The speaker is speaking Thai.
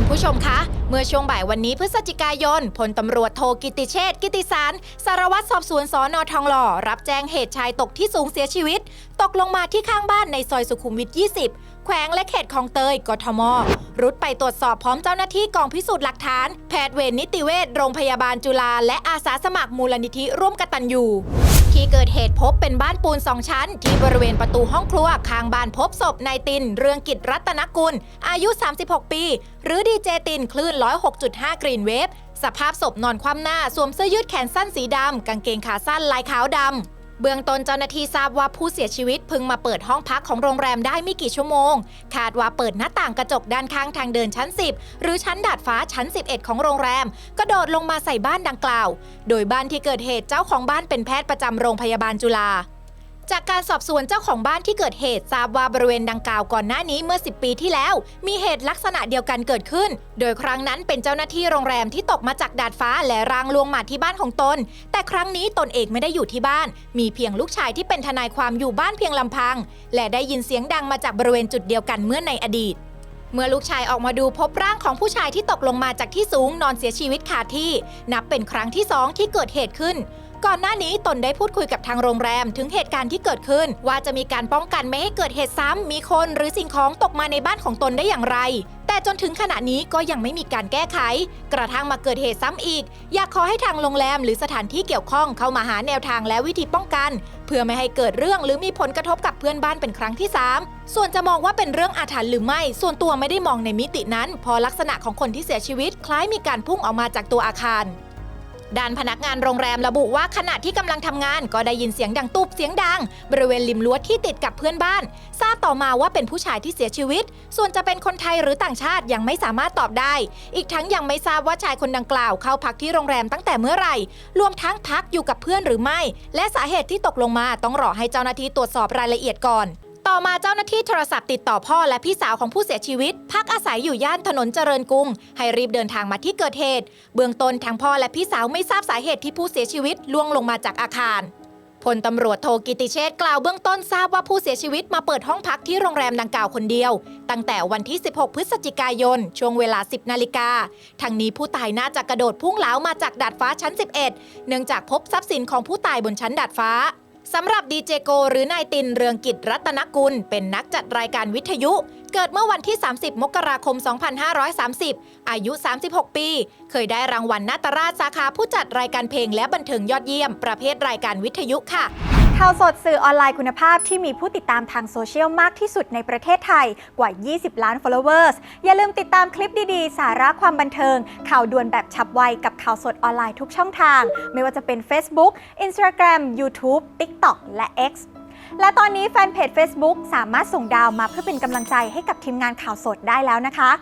คุณผู้ชมคะ เมื่อช่วงบ่ายวันนี้พฤศจิกายนพลตำรวจโทกิติเชษกิติสาร สารวัตรสอบสวนสอนอทองหล่อ รับแจ้งเหตุชายตกที่สูงเสียชีวิต ตกลงมาที่ข้างบ้านในซอยสุขุมวิท 20 แขวงและเขตคลองเตย กทม รุดไปตรวจสอบพร้อมเจ้าหน้าที่กองพิสูจน์หลักฐาน แพทย์เวรนิติเวชโรงพยาบาลจุฬาและอาสาสมัครมูลนิธิร่วมกตัญญู ที่เกิดเหตุพบเป็นบ้านปูนสองชั้น ที่บริเวณประตูห้องครัวข้างบ้านพบศพนายติน เรืองกิจรัตนกุล อายุ 36 ปี หรือดีเจตินคลื่น 106.5 กรีนเวฟสภาพศพนอนคว่ำหน้าสวมเสื้อยืดแขนสั้นสีดำกางเกงขาสั้นลายขาวดำ เบื้องต้นเจ้าหน้าที่ทราบว่าผู้เสียชีวิตเพิ่งมาเปิดห้องพักของโรงแรมได้ไม่กี่ชั่วโมง คาดว่าเปิดหน้าต่างกระจกด้านข้างทางเดินชั้น 10 หรือชั้นดาดฟ้าชั้น 11 ของโรงแรมกระโดดลงมาใส่บ้านดังกล่าว โดยบ้านที่เกิดเหตุเจ้าของบ้านเป็นแพทย์ประจำโรงพยาบาลจุฬา จากการสอบสวนเจ้าของบ้านที่เกิดเหตุทราบว่าบริเวณดังกล่าวก่อนหน้านี้เมื่อ 10 ปีที่แล้ว มีเหตุลักษณะเดียวกันเกิดขึ้น โดยครั้งนั้นเป็นเจ้าหน้าที่โรงแรมที่ตกมาจากดาดฟ้าและรางลวงมาที่บ้านของตน แต่ครั้งนี้ตนเองไม่ได้อยู่ที่บ้าน มีเพียงลูกชายที่เป็นทนายความอยู่บ้านเพียงลำพัง และได้ยินเสียงดังมาจากบริเวณจุดเดียวกันเมื่อในอดีตเมื่อลูกชายออกมาดูพบร่างของผู้ชายที่ตกลงมาจากที่สูงนอนเสียชีวิตคาที่ นับเป็นครั้งที่สองที่เกิดเหตุขึ้น ก่อนหน้านี้ตนได้พูดคุยกับทางโรงแรมถึงเหตุการณ์ที่เกิดขึ้น ว่าจะมีการป้องกันไม่ให้เกิดเหตุซ้ำมีคนหรือสิ่งของตกมาในบ้านของตนได้อย่างไร แต่จนถึงขณะนี้ก็ยังไม่มีการแก้ไข กระทั่งมาเกิดเหตุซ้ำอีก อยากขอให้ทางโรงแรมหรือสถานที่เกี่ยวข้องเข้ามาหาแนวทางและวิธีป้องกัน เพื่อไม่ให้เกิดเรื่องหรือมีผลกระทบกับเพื่อนบ้านเป็นครั้งที่ 3 ส่วนจะมองว่าเป็นเรื่องอาถรรพ์หรือไม่ ส่วนตัวไม่ได้มองในมิตินั้น พอลักษณะของคนที่เสียชีวิต คล้ายมีการพุ่งออกมาจากตัวอาคาร ด้านพนักงานโรงแรมระบุว่าขณะที่กำลังทำงานก็ได้ยินเสียงดังตุบเสียงดัง บริเวณริมรั้วที่ติดกับเพื่อนบ้าน ทราบต่อมาว่าเป็นผู้ชายที่เสียชีวิต ส่วนจะเป็นคนไทยหรือต่างชาติยังไม่สามารถตอบได้ อีกทั้งยังไม่ทราบว่าชายคนดังกล่าวเข้าพักที่โรงแรมตั้งแต่เมื่อไหร่ รวมทั้งพักอยู่กับเพื่อนหรือไม่ และสาเหตุที่ตกลงมาต้องรอให้เจ้าหน้าที่ตรวจสอบรายละเอียดก่อน ต่อมาเจ้าหน้าที่โทรศัพท์ติดต่อพ่อและพี่สาวของผู้เสียชีวิต พักอาศัยอยู่ย่านถนนเจริญกรุง ให้รีบเดินทางมาที่เกิดเหตุ เบื้องต้นทั้งพ่อและพี่สาวไม่ทราบสาเหตุที่ผู้เสียชีวิตล่วงลงมาจากอาคารพลตำรวจโทกิติเชษ์กล่าวเบื้องต้นทราบว่าผู้เสียชีวิตมาเปิดห้องพักที่โรงแรมดังกล่าวคนเดียว ตั้งแต่วันที่ 16 พฤศจิกายน ช่วงเวลา 10 นาฬิกาทางนี้ผู้ตายน่าจะกระโดดพุ่งเหลามาจากดาดฟ้าชั้น 11 เนื่องจากพบทรัพย์สินของผู้ตายบนชั้นดาดฟ้า สำหรับดีเจโกหรือนายตินเรืองกิจรัตนกุล เป็นนักจัดรายการวิทยุ เกิดเมื่อวันที่ 30 มกราคม 2530 อายุ 36 ปี เคยได้รางวัลนาตราชสาขาผู้จัดรายการเพลงและบันเทิงยอดเยี่ยม ประเภทรายการวิทยุค่ะ ข่าวสดสื่อออนไลน์คุณภาพที่มีผู้ติดตามทางโซเชียลมากที่สุดในประเทศไทยกว่า 20 ล้าน followers อย่าลืมติดตามคลิปดีๆ สาระความบันเทิง ข่าวด่วนแบบฉับไวกับข่าวสดออนไลน์ทุกช่องทาง ไม่ว่าจะเป็น Facebook Instagram YouTube TikTok และ X และตอนนี้แฟนเพจ Facebook สามารถส่งดาวมาเพื่อเป็นกำลังใจให้กับทีมงานข่าวสดได้แล้วนะคะ